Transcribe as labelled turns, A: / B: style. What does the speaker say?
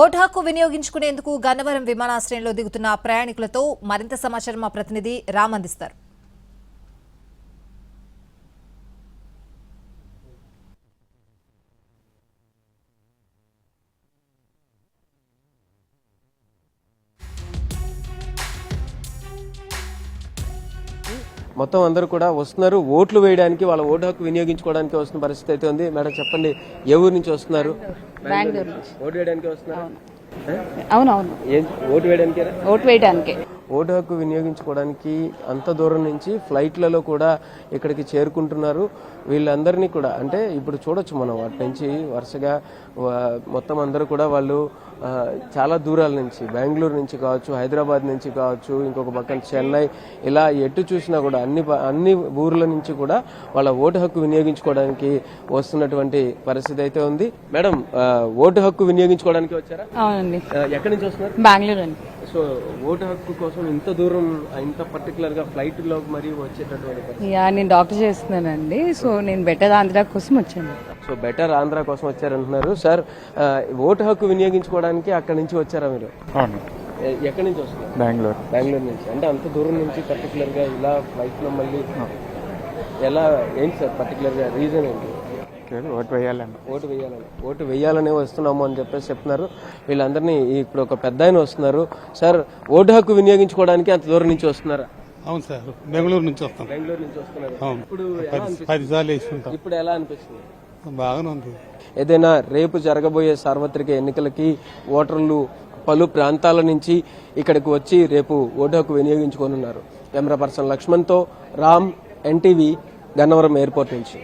A: Vote హక్కు వినియోగించుకునేందుకు గన్నవరం విమానాశ్రయంలో దిగుతున్న ప్రయాణికులతో మరింత సమాచారం మా ప్రతినిధి రామ్ అందిస్తారు.
B: మొత్తం అందరూ కూడా వస్తున్నారు. ఓట్లు వేయడానికి వాళ్ళ ఓటు హక్కు వినియోగించుకోవడానికి వస్తున్న పరిస్థితి అయితే ఉంది. మేడం చెప్పండి ఏ ఊరు నుంచి వస్తున్నారు? ఓటు వేయడానికి వస్తున్నారు?
C: అవునవును.
B: ఓటు వేయడానికి?
C: ఓటు వేయడానికి
B: ఓటు హక్కు వినియోగించుకోవడానికి అంత దూరం నుంచి ఫ్లైట్లలో కూడా ఇక్కడికి చేరుకుంటున్నారు. వీళ్ళందరినీ కూడా అంటే ఇప్పుడు చూడొచ్చు మనం అటు నుంచి వరుసగా మొత్తం అందరూ కూడా వాళ్ళు చాలా దూరాల నుంచి బెంగళూరు నుంచి కావచ్చు హైదరాబాద్ నుంచి కావచ్చు ఇంకొక పక్కన చెన్నై ఇలా ఎటు చూసినా కూడా అన్ని అన్ని ఊర్ల నుంచి కూడా వాళ్ళ ఓటు హక్కు వినియోగించుకోవడానికి వస్తున్నటువంటి పరిస్థితి అయితే ఉంది. మేడం ఓటు హక్కు వినియోగించుకోవడానికి వచ్చారా?
C: అవునండి.
B: ఎక్కడి నుంచి వస్తున్నారు?
C: బెంగళూరు అండి.
B: సో ఓటు హక్కు కోసం ఇంత దూరం ఇంత పర్టికులర్గా ఫ్లైట్లో మరి వచ్చేటటువంటి.
C: యా నేను డాక్టర్ చేస్తున్నానండి. సో నేను బెటర్ ఆంధ్ర కోసం వచ్చాను.
B: సో బెటర్ ఆంధ్ర కోసం వచ్చారంటున్నారు. సార్ ఓటు హక్కు వినియోగించుకోవడానికి అక్కడి నుంచి వచ్చారా మీరు? ఎక్కడి నుంచి వస్తున్నారు?
D: బెంగళూరు.
B: బెంగళూరు నుంచి. అంటే అంత దూరం నుంచి పర్టికులర్గా ఇలా ఫ్లైట్లో మళ్ళీ ఎలా ఏంటి సార్ పర్టికులర్గా రీజన్ ఏంటి
D: ఓటు వేయాలని.
B: ఓటు వేయాలని. ఓటు వేయాలనే వస్తున్నాము అని చెప్పేసి చెప్తున్నారు. వీళ్ళందరినీ ఇప్పుడు ఒక పెద్ద ఆయన వస్తున్నారు. సార్ ఓటు హక్కు వినియోగించుకోవడానికి అంత దూరం నుంచి వస్తున్నారా?
D: అవును సార్ బెంగళూరు నుంచి వస్తాం.
B: బెంగళూరు నుంచి వస్తున్నారు. ఇప్పుడు
D: పది సార్లు
B: ఇప్పుడు ఎలా అనిపిస్తుంది?
D: బాగానే ఉంది
B: ఏదైనా రేపు జరగబోయే సార్వత్రిక ఎన్నికలకి ఓటర్లు పలు ప్రాంతాల నుంచి ఇక్కడికి వచ్చి రేపు ఓటు హక్కు వినియోగించుకోనున్నారు. కెమెరా పర్సన్ లక్ష్మణ్తో రామ్ ఎన్టీవీ గన్నవరం ఎయిర్పోర్ట్ నుంచి.